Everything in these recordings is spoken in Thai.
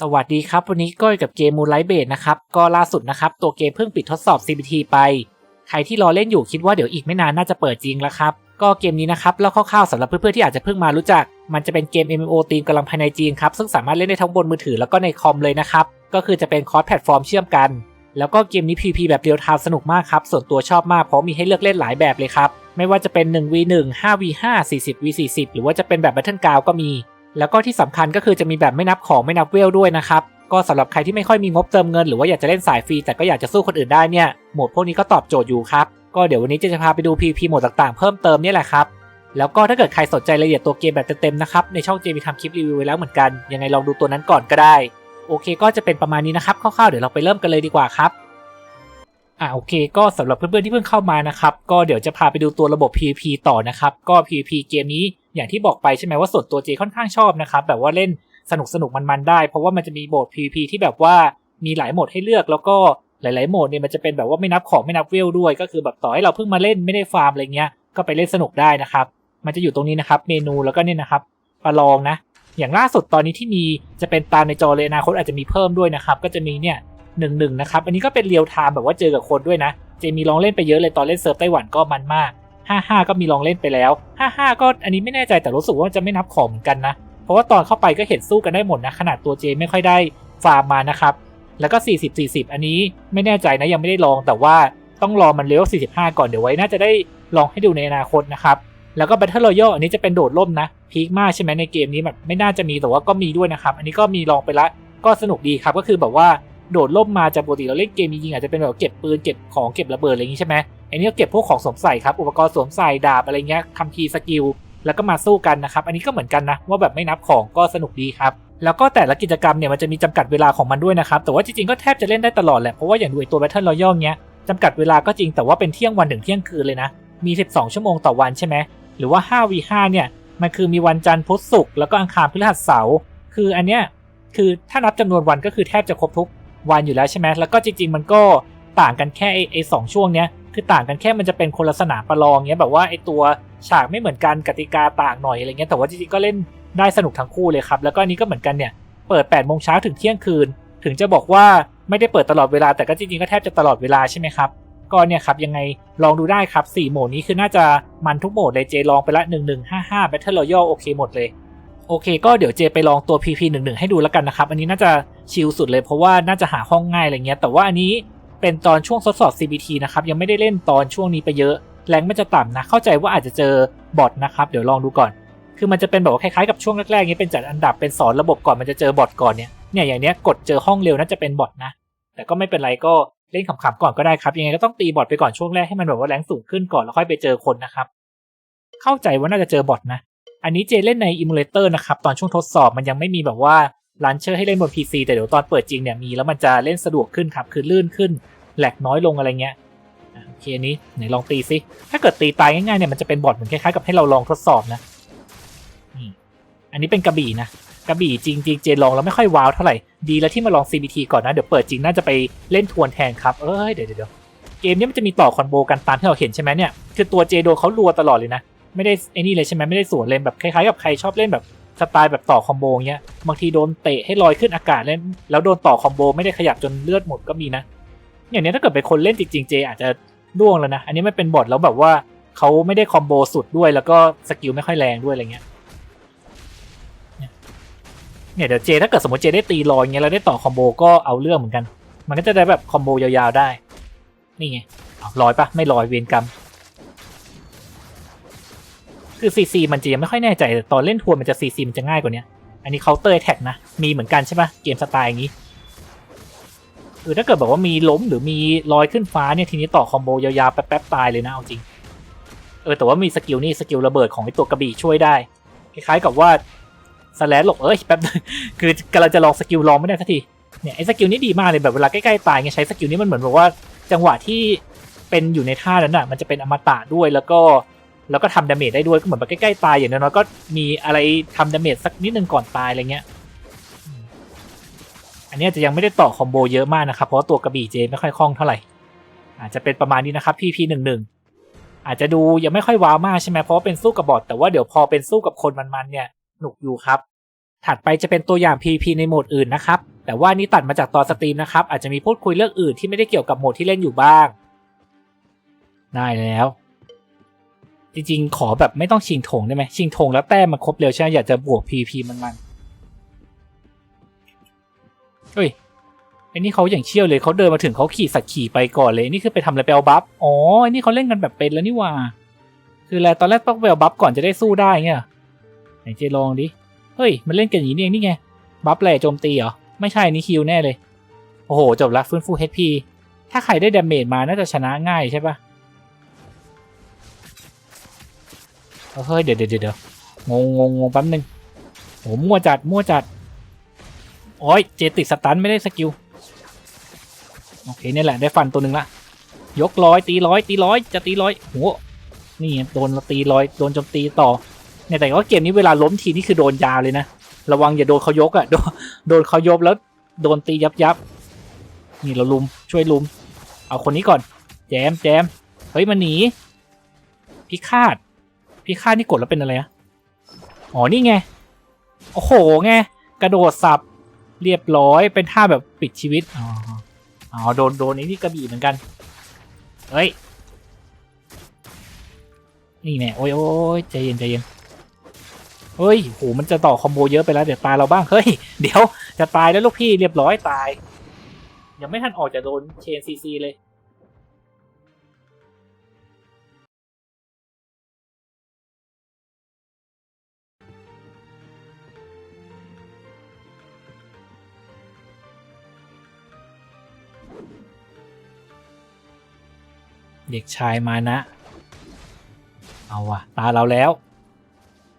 สวัสดีครับ วันนี้ก้อยกับเกมมูไล g ์เบ e นะครับ ก็ล่าสุดนะครับ ตัวเกมเพิ่งปิดทดสอบ CBT ไป ใครที่รอเล่นอยู่คิดว่าเดี๋ยวอีกไม่นานน่าจะเปิดจริงแล้วครับ ก็เกมนี้นะครับเล่าคร่าวๆสำหรับเพื่อนๆที่อาจจะเพิ่งมารู้จัก มันจะเป็นเกม MMO ตีมกำลังภายในจีนครับ ซึ่งสามารถเล่นได้ทั้งบนมือถือแล้วก็ในคอมเลยนะครับ ก็คือจะเป็นคอร์สแพลตฟอร์มเชื่อมกัน แล้วก็เกมนี้ PP แบบเรียลไทม์สนุกมากครับ ส่วนตัวชอบมากเพราะมีให้เลือกเล่นหลายแบบเลยครับ ไม่ว่าจะเป็น 1v1 5v5 40v40 หรือว่าจะเป็นแบบ Battleground ก็มี แล้วก็ที่สำคัญก็คือจะมีแบบไม่นับของไม่นับเวลด้วยนะครับ ก็สำหรับใครที่ไม่ค่อยมีงบเติมเงินหรือว่าอยากจะเล่นสายฟรีแต่ก็อยากจะสู้คนอื่นได้เนี่ยโหมดพวกนี้ก็ตอบโจทย์อยู่ครับ ก็เดี๋ยววันนี้จะพาไปดู P P โหมดต่างๆเพิ่มเติมนี่แหละครับ แล้วก็ถ้าเกิดใครสนใจรายละเอียดตัวเกมแบบเต็มๆนะครับในช่องเจมีทำคลิปรีวิวไว้แล้วเหมือนกันยังไงลองดูตัวนั้นก่อนก็ได้ โอเค ก็จะเป็นประมาณนี้นะครับคร่าวๆเดี๋ยวเราไปเริ่มกันเลยดีกว่าครับอ่าโอเค ก็สำหรับเพื่อนๆที่เพิ่งเข้ามานะครับก็เดี๋ยวจะพาไปดูตัวระบบ PVP ต่อนะครับก็ PVP เกมนี้ อย่างที่บอกไปใช่ไหมว่าส่วนตัวเจค่อนข้างชอบนะครับแบบว่าเล่นสนุกสนุกมันๆได้ เพราะว่ามันจะมีโหมด PVP ที่แบบว่ามีหลายโหมดให้เลือกแล้วก็หลาย ๆ โหมดเนี่ยมันจะเป็นแบบว่าไม่นับของไม่นับเวลด้วย ก็คือแบบต่อให้เราเพิ่งมาเล่นไม่ได้ฟาร์มอะไรเงี้ยก็ไปเล่นสนุกได้นะครับ มันจะอยู่ตรงนี้นะครับเมนูแล้วก็เนี่ยนะครับประลองนะ อย่างล่าสุดตอนนี้ที่มีจะเป็นตามในจอเลยอนาคตอาจจะมีเพิ่มด้วยนะครับ ก็จะมีเนี่ยหนึ่งหนึ่งนะครับ อันนี้ก็เป็นเรียลไทม์แบบว่าเจอกับคนด้วยนะ เจมีลองเล่นไปเยอะเลยตอนเล่นเซิร์ฟไต้หวันก็มันมาก 55 ก็มีลองเล่นไปแล้ว 55 ก็อันนี้ไม่แน่ใจแต่รู้สึกว่าจะไม่นับของเหมือนกันนะ เพราะว่าตอนเข้าไปก็เห็นสู้กันได้หมดนะขนาดตัวเจไม่ค่อยได้ฟาร์มมานะครับ แล้วก็ 40 40 อันนี้ไม่แน่ใจนะยังไม่ได้ลอง แต่ว่าต้องรอมันเลเวล45 ก่อนเดี๋ยวไว้น่าจะได้ลองให้ดูในอนาคตนะครับ แล้วก็ Battle Royale อันนี้จะเป็นโดดร่มนะพีคมากใช่ไหมในเกมนี้แบบไม่น่าจะมีแต่ว่าก็มีด้วยนะครับ อันนี้ก็มีลองไปละก็สนุกดีครับก็คือแบบว่าโดดร่มมาจากปกติเราเล่นเกมจริงๆอาจจะเป็นแบบเก็บปืนเก็บของเก็บระเบิดอะไรอย่างนี้ใช่ไหม อันนี้ก็เก็บพวกของสวมใส่ครับ อุปกรณ์สวมใส่ดาบอะไรเงี้ยคัมภีร์สกิล แล้วก็มาสู้กันนะครับ อันนี้ก็เหมือนกันนะ ว่าแบบไม่นับของก็สนุกดีครับแล้วก็แต่ละกิจกรรมเนี่ยมันจะมีจำกัดเวลาของมันด้วยนะครับ แต่ว่าจริงๆก็แทบจะเล่นได้ตลอดแหละ เพราะว่าอย่างดูไอ้ตัว Battle Royale เนี้ยจำกัดเวลาก็จริงแต่ว่าเป็นเที่ยงวันถึงเที่ยงคืนเลยนะ มี 12 ชั่วโมงต่อวันใช่ไหม หรือว่า 5v5 เนี่ย มันคือมีวันจันทร์พุธศุกร์แล้วก็อังคารพฤหัสเสาร์คืออันเนี้ยคือถ้านับจำนวนวันก็คือแทบจะครบทุกวันอยู่แล้วใช่ไหมแล้วก็จริง ๆ มันก็ต่างกันแค่ไอ้สองช่วงเนี้ย คือต่างกันแค่มันจะเป็นคนละสนามประลองเนี้ยแบบว่าไอตัวฉากไม่เหมือนกันกติกาต่างหน่อยอะไรเงี้ยแต่ว่าจริงๆก็เล่นได้สนุกทั้งคู่เลยครับ แล้วก็อันนี้ก็เหมือนกันเนี่ยเปิด8ปดโมงเช้าถึงเที่ยงคืน ถึงจะบอกว่าไม่ได้เปิดตลอดเวลาแต่ก็จริงๆก็แทบจะตลอดเวลาใช่ไหมครับก็เนี่ยครับยังไงลองดูได้ครับ 4 โหมดนี้คือน่าจะมันทุกโหมดเลยเจลองไปละ 1155 Battle Royale โอเคหมดเลย โอเค ก็เดี๋ยวเจไปลองตัว PP 11 ให้ดูแล้วกันนะครับ อันนี้น่าจะชิลสุดเลยเพราะว่าน่าจะหาห้องง่ายอะไรเงี้ยแต่ว่าอันนี้ เป็นตอนช่วงทดสอบ CBT นะครับยังไม่ได้เล่นตอนช่วงนี้ไปเยอะ แรงไมันจะต่ำนะเข้าใจว่าอาจจะเจอบอทนะครับเดี๋ยวลองดูก่อน คือมันจะเป็นแบบว่าคล้ายๆกับช่วงแรกๆนี้เป็นจัดอันดับเป็นสอนระบบก่อนมันจะเจอบอทก่อนเนี่ยเนี่ยอย่างเนี้ยกดเจอห้องเร็วน่าจะเป็นบอทนะแต่ก็ไม่เป็นไรก็เล่นขำๆก่อนก็ได้ครับยังไงก็ต้องตีบอทไปก่อนช่วงแรกให้มันแบบว่าแรงสูงขึ้นก่อนแล้วค่อยไปเจอคนนะครับเข้าใจว่าน่าจะเจอบอทนะอันนี้เจเล่นในอิมูเลเตอร์นะครับตอนช่วงทดสอบมันยังไม่มีแบบว่า ลันเชอร์ให้เล่นบน PC แต่เดี๋ยวตอนเปิดจริงเนี่ยมีแล้วมันจะเล่นสะดวกขึ้นครับ คือลื่นขึ้นแหลกน้อยลงอะไรเงี้ยโอเคอันนี้ไหนลองตีซิ ถ้าเกิดตีตายง่ายๆเนี่ยมันจะเป็นบอทเหมือนคล้ายๆกับให้เราลองทดสอบนะนี่อันนี้เป็นกระบี่นะกระบี่จริงๆเจลองแล้วไม่ค่อยว้าวเท่าไหร่ ดีแล้วที่มาลอง CBT ก่อนนะ เดี๋ยวเปิดจริงน่าจะไปเล่นทวนแทนครับ เอ้ยเดี๋ยวเดี๋ยวเกมนี้มันจะมีต่อคอนโบกันตามที่เราเห็นใช่ไหมเนี่ย คือตัวเจโดเขารัวตลอดเลยนะ ไม่ได้ไอ้นี่เลยใช่ไหมไม่ได้สวนเลยแบบคล้ายๆกับใครชอบเล่นแบบ สไตล์แบบต่อคอมโบเงี้ยบางทีโดนเตะให้ลอยขึ้นอากาศเล่นแล้วโดนต่อคอมโบไม่ได้ขยับจนเลือดหมดก็มีนะ อย่างนี้ถ้าเกิดเป็นคนเล่นจริงๆเจอาจจะล่วงแล้วนะ อันนี้ไม่เป็นบอทแล้วแบบว่าเขาไม่ได้คอมโบสุดด้วยแล้วก็สกิลไม่ค่อยแรงด้วยอะไรเงี้ยเนี่ยเดี๋ยวเจถ้าเกิดสมมติเจได้ตีลอยเงี้ยแล้วได้ต่อคอมโบก็เอาเรื่องเหมือนกัน มันก็จะได้แบบคอมโบยาวๆได้ นี่ไงลอยปะไม่ลอยเวรกรรม คือซีซีมันจะยังไม่ค่อยแน่ใจแต่ตอนเล่นทัวร์มันจะซีซีมันจะง่ายกว่านี้อันนี้เคาน์เตอร์แท็กนะ มีเหมือนกันใช่ปะเกมสไตล์อย่างนี้คือถ้าเกิดแบบว่ามีล้มหรือมีลอยขึ้นฟ้าเนี่ยทีนี้ต่อคอมโบยาวๆแป๊บๆตายเลยนะเอาจริง เออแต่ว่ามีสกิลนี่สกิลระเบิดของไอตัวกระบี่ช่วยได้ คล้ายๆกับว่าสแลนหลบเอ้ยแป๊บคือกำลังจะลองสกิลลองไม่ได้สักทีเนี่ยไอสกิลนี้ดีมากเลยแบบเวลาใกล้ๆตายไงใช้สกิลนี้มันเหมือนแบบว่าจังหวะที่เป็นอยู่ในท่านั้นอะมันจะเป็นอมตะด้วยแล้วก็ แล้วก็ทำดาเมจได้ด้วยก็เหมือนแบบใกล้ๆตายอย่างน้อยๆก็มีอะไรทำดาเมจสักนิดนึงก่อนตายอะไรเงี้ยอันนี้จะยังไม่ได้ต่อคอมโบเยอะมากนะครับ เพราะตัวกระบี่เจไม่ค่อยคล่องเท่าไหร่ อาจจะเป็นประมาณนี้นะครับ PP หนึ่งหนึ่งอาจจะดูยังไม่ค่อยว้าวมากใช่ไหมเพราะว่าเป็นสู้กับบอทแต่ว่าเดี๋ยวพอเป็นสู้กับคนมันๆเนี่ยหนุกอยู่ครับ ถัดไปจะเป็นตัวอย่าง P P ในโหมดอื่นนะครับ แต่ว่านี่ตัดมาจากตอนสตรีมนะครับ อาจจะมีพูดคุยเรื่องอื่นที่ไม่ได้เกี่ยวกับโหมดที่เล่นอยู่บ้าง ได้แล้ว จริงๆ ขอแบบไม่ต้องชิงธงได้ไหมชิงธงแล้วแต้มมันครบเร็วใช่ไหมอยากจะบวก PVP มันมันเฮ้ยไอ้นี่เขาอย่างเชี่ยวเลยเขาเดินมาถึงเขาขี่สักขี่ไปก่อนเลยนี่คือไปทำอะไรไปเอาบัฟอ๋อไอ้นี่เขาเล่นกันแบบเป็นแล้วนี่ว่า คืออะไรตอนแรกต้องไปเอาบัฟก่อนจะได้สู้ได้เงี้ยไหนเจลองดิเฮ้ยมันเล่นกันอย่างนี้เองนี่ไงบัฟแหล่โจมตีเหรอไม่ใช่นี่คิวแน่เลย โอ้โหจบละฟื้นฟู HP ถ้าใครได้ดาเมจมาน่าจะชนะง่ายใช่ปะ เฮ้ยเดี๋ยวเดี๋ยวเดี๋ยวงงงงงแป๊บนึงโหมั่วจัดมั่วจัดโอ้ยเจติดสตันไม่ได้สกิลโอเคนี่แหละได้ฟันตัวหนึ่งละยกร้อยตีร้อยตีร้อยจะตีร้อยโหนี่โดนตีร้อยโดนโจมตีต่อเนี่ยแต่ว่าเกมนี้เวลาล้มทีนี่คือโดนยาวเลยนะระวังอย่าโดนเขายกอะ่ะโดนโดนเขายกแล้วโดนตียับยับนี่เราลุมช่วยลุม เอาคนนี้ก่อน แจมแจมเฮ้ยมันหนีพิฆาต พิฆาตนี่กดแล้วเป็นอะไรอะอ๋อนี่ไง โอ้โหไงกระโดดสับเรียบร้อยเป็นท่าแบบปิดชีวิต อ๋ออ๋อโดนโดนนี้นี่กระบี่เหมือนกัน เฮ้ย นี่แน่โอ้ยโอ้ยใจเย็นใจเย็นเฮ้ยโหมันจะต่อคอมโบเยอะไปแล้ว เดี๋ยวตายเราบ้าง เฮ้ย เดี๋ยวจะตายแล้วลูกพี่เรียบร้อยตาย ยังไม่ทันออกจากโดนเชนซีซีเลย เด็กชายมานะ เอาวะตาเราแล้ว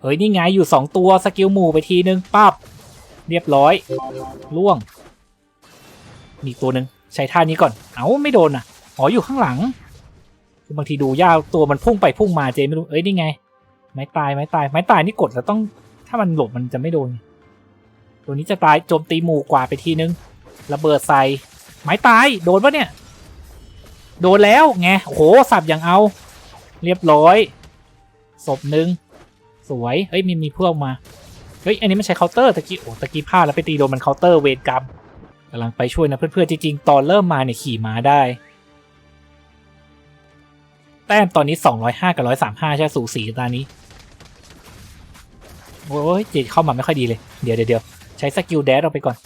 เฮ้ย นี่ไงอยู่สองตัวสกิลหมู่ไปทีนึงปั๊บเรียบร้อยล่วง มีตัวหนึ่งใช้ท่านี้ก่อน เอาไม่โดนอะอ๋ออยู่ข้างหลัง บางทีดูยาวตัวมันพุ่งไปพุ่งมาเจไม่รู้ เอ้ยนี่ไง ไม้ตายไม้ตายไม้ตายนี่กดแล้วต้อง ถ้ามันหลบมันจะไม่โดน ตัวนี้จะตายโจมตีหมู่กว่าไปทีนึง ระเบิดใส่ไม้ตายโดนปะเนี่ย โดนแล้วไงโหสับอย่างเอา เรียบร้อยศพหนึ่งสวยเฮ้ยมีมีพวกมาเฮ้ยอันนี้ไมันใช้เคาน์เตอร์ตะกี้โอ้ตะกี้พลาดแล้วไปตีโดนมันเคาน์เตอร์เวรกรรมกำลังไปช่วยนะเพื่อนๆจริงๆตอนเริ่มมาเนี่ยขี่ม้าได้แต้มตอนนี้ 205 กับ 135 ใช่สูสีตอนนี้ โอ้ยเจเข้ามาไม่ค่อยดีเลย เดี๋ยวเดี๋ยวใช้สกิลแดดเอาไปก่อน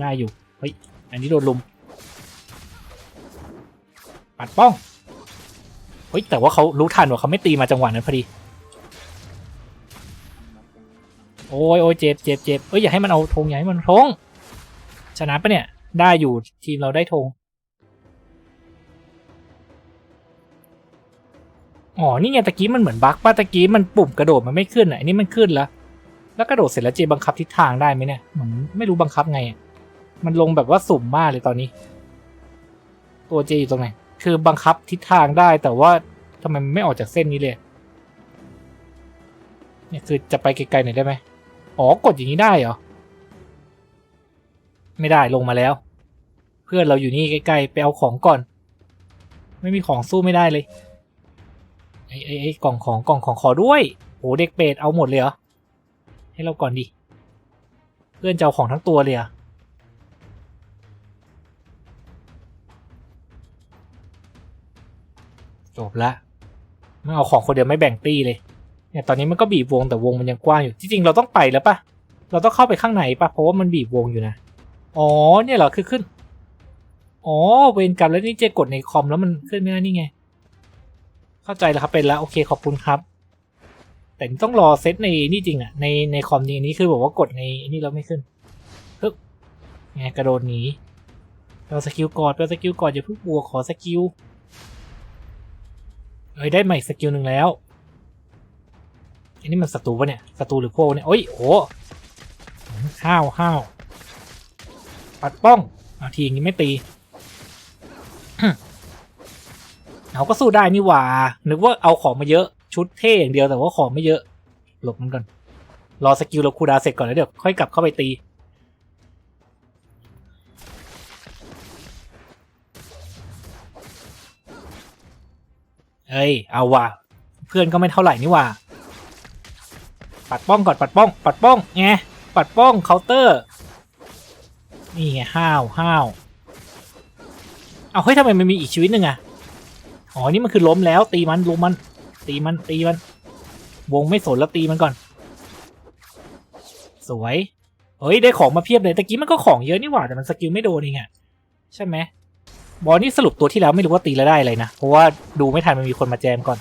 ได้อยู่ เฮ้ย อันนี้โดนลุม ปัดป้องเฮ้ยแต่ว่าเขารู้ทันว่าเขาไม่ตีมาจังหวะนั้นพอดี โอ้ยโอ้ยเจ็บเจ็บเจ็บเอ้ยอย่าให้มันเอาธงอย่าให้มันธงชนะปะเนี่ย ได้อยู่ทีมเราได้ธงอ๋อ นี่ไงตะกี้มันเหมือนบั๊กป้าตะกี้มันปุ่มกระโดดมันไม่ขึ้นอะอันนี้มันขึ้นแล้ว แล้วกระโดดเสร็จแล้วเจบังคับทิศทางได้ไหมเนี่ยเหมือนไม่รู้บังคับไงอะมันลงแบบว่าสุ่มมากเลยตอนนี้ ตัวเจอยู่ตรงไหน คือบังคับทิศทางได้แต่ว่าทำไมมันไม่ออกจากเส้นนี้เลยเนี่ยคือจะไปไกลๆหน่อยได้ไหมอ๋อกดอย่างนี้ได้เหรอ ไม่ได้ลงมาแล้ว เพื่อนเราอยู่นี่ใกล้ๆไปเอาของก่อน ไม่มีของสู้ไม่ได้เลยไอ้ไอ้ไอ้กล่องของกล่องของขอด้วยโหเด็กเป็ดเอาหมดเลยเหรอให้เราก่อนดิเพื่อนจะเอาของทั้งตัวเลยอะ จบละไม่เอาของคนเดียวไม่แบ่งตี้เลยเนี่ยตอนนี้มันก็บีบวงแต่วงมันยังกว้างอยู่จริงๆเราต้องไปแล้วปะเราต้องเข้าไปข้างในปะเพราะว่ามันบีบวงอยู่นะอ๋อเนี่ยเหรอคือขึ้นอ๋อเวรกรรมแล้วนี่เจกดในคอมแล้วมันขึ้นไม่ได้นี่ไง เข้าใจแล้วครับเป็นแล้วโอเคขอบคุณครับ แต่ต้องรอเซตในนี่จริงอะในในคอมนี้นี้คือบอกว่ากดในนี่เราไม่ขึ้นปึ๊บไงกระโดดหนีเราสกิลกอดเราสกิลกอดอย่าเพิ่งบวขอสกิล เอ้ยได้ใหม่สกิลหนึ่งแล้ว อันนี้มันศัตรูปะเนี่ยศัตรูหรือพวกเนี่ยโอ้ยโหห้าวห้าวปัดป้องเอาทีอย่างนี้ไม่ตีเอาก็สู้ได้นี่หว่า นึกว่าเอาของมาเยอะชุดเท่อย่างเดียวแต่ว่าของไม่เยอะ หลบมันก่อน รอสกิลเราคูดาเสร็จก่อนแล้วเดี๋ยวค่อยกลับเข้าไปตี เอ้ย เอาว่ะ เพื่อนก็ไม่เท่าไหร่นี่ว่าปัดป้องก่อนปัดป้อง ปัดป้องไงปัดป้องเคาน์เตอร์ นี่ไงห้าวห้าวเอาเฮ้ยทำไมมันมีอีกชีวิตหนึ่งอะอ๋อ นี่มันคือล้มแล้วตีมันล้มมัน ตีมันตีมัน วงไม่สนแล้วตีมันก่อน สวย เฮ้ย ได้ของมาเพียบเลยตะกี้มันก็ของเยอะนี่หว่าแต่มันสกิลไม่โดนเองอะใช่ไหม บอลนี่สรุปตัวที่แล้วไม่รู้ว่าตีแล้วได้อะไรนะ เพราะว่าดูไม่ทันมันมีคนมาแจมก่อน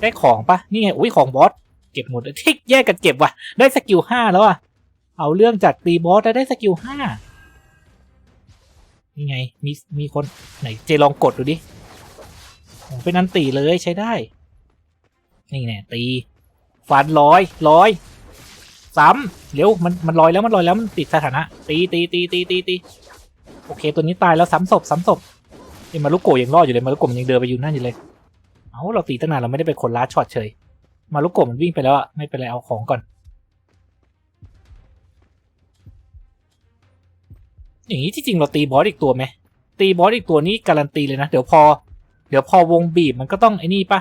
ได้ของปะนี่ไงอุ้ยของบอสเก็บหมดทิกแยกกันเก็บว่ะ ได้สกิลห้าแล้วอะ เอาเรื่องจัดตีบอสแล้วได้สกิลห้านี่ไงมีมีคนไหนเจลองกดดูดิโอ้เป็นอันตีเลยใช้ได้ นี่แน่ตีฟันร้อยร้อยซ้ำเร็วมันมันลอยแล้วมันลอยแล้วมันติดสถานะตีตีตีตีตีตีโอเค ตัวนี้ตายแล้วซ้ำศพซ้ำศพ เอ้มารุโกะยังรอดอยู่เลยมารุโกะมันยังเดินไปอยู่นั่นอยู่เลยเอาเราตีตั้งนานเราไม่ได้เป็นคนล้าช็อตเฉย มารุโกะมันวิ่งไปแล้วอะไม่เป็นไรเอาของก่อน อย่างนี้ที่จริงเราตีบอสอีกตัวไหมตีบอสอีกตัวนี้การันตีเลยนะเดี๋ยวพอ เดี๋ยวพอวงบีบมันก็ต้องไอ้นี่ปะ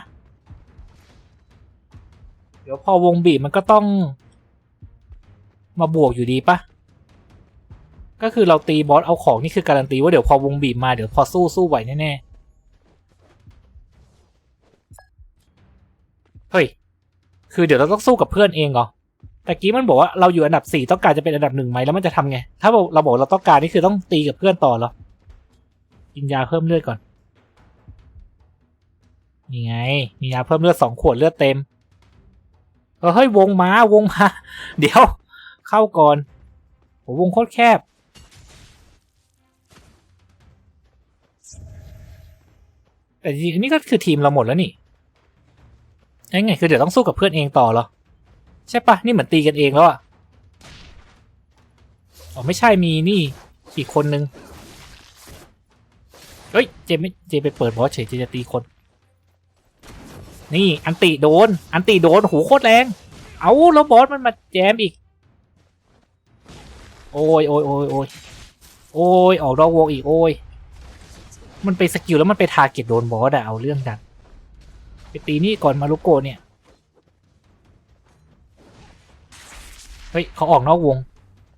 เดี๋ยวพอวงบีบมันก็ต้อง มาบวกอยู่ดีปะ ก็คือเราตีบอสเอาของนี่คือการันตีว่าเดี๋ยวพอวงบีบมาเดี๋ยวพอสู้สู้ไหวแน่ๆ เฮ้ย คือเดี๋ยวเราต้องสู้กับเพื่อนเองเหรอแต่กี้มันบอกว่าเราอยู่อันดับสี่ต้องการจะเป็นอันดับหนึ่งไหมแล้วมันจะทำไง ถ้าเราเราบอกเราต้องการนี่คือต้องตีกับเพื่อนต่อเหรอ กินยาเพิ่มเลือดก่อน นี่ไง มียาเพิ่มเลือดสองขวดเลือดเต็มเออเฮ้ยวงม้าวงมา เดี๋ยว เข้าก่อนโหวงโคตรแคบ แต่จริงนนี้ก็คือทีมเราหมดแล้วนี่ไอ้ไงคือเดี๋ยวต้องสู้กับเพื่อนเองต่อเหรอ ใช่ปะนี่เหมือนตีกันเองแล้วอะอ๋อไม่ใช่มีนี่อีกคนนึงเฮ้ยเจไม่เจไปเปิดบอสเฉยเจจะตีคน นี่อันติโดน อันติโดนโหโคตรแรง เอาแล้วบอสมันมาแจมอีก โอ้ยโอ้ยโอ้ยโอ้ยโอ้ยออกดอกวงอีกโอ้ย มันไปสกิลแล้วมันไปทาร์เก็ตโดนบอสอะเอาเรื่องดังไปตีนี่ก่อนมารุโกเนี่ย เฮ้ยเขาออกนอกวง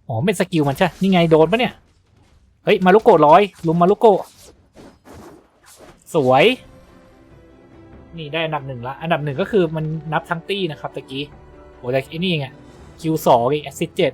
อ๋อเป็นสกิลมันใช่ นี่ไงโดนปะเนี่ย เฮ้ยมารุโกร้อยลุมมารุโกสวย นี่ได้อันดับหนึ่งละ อันดับหนึ่งก็คือมันนับทั้งตี้นะครับตะกี้โอ้แต่ไอ้นี่ไงคิวสองอีกแอสซิสเจ็ด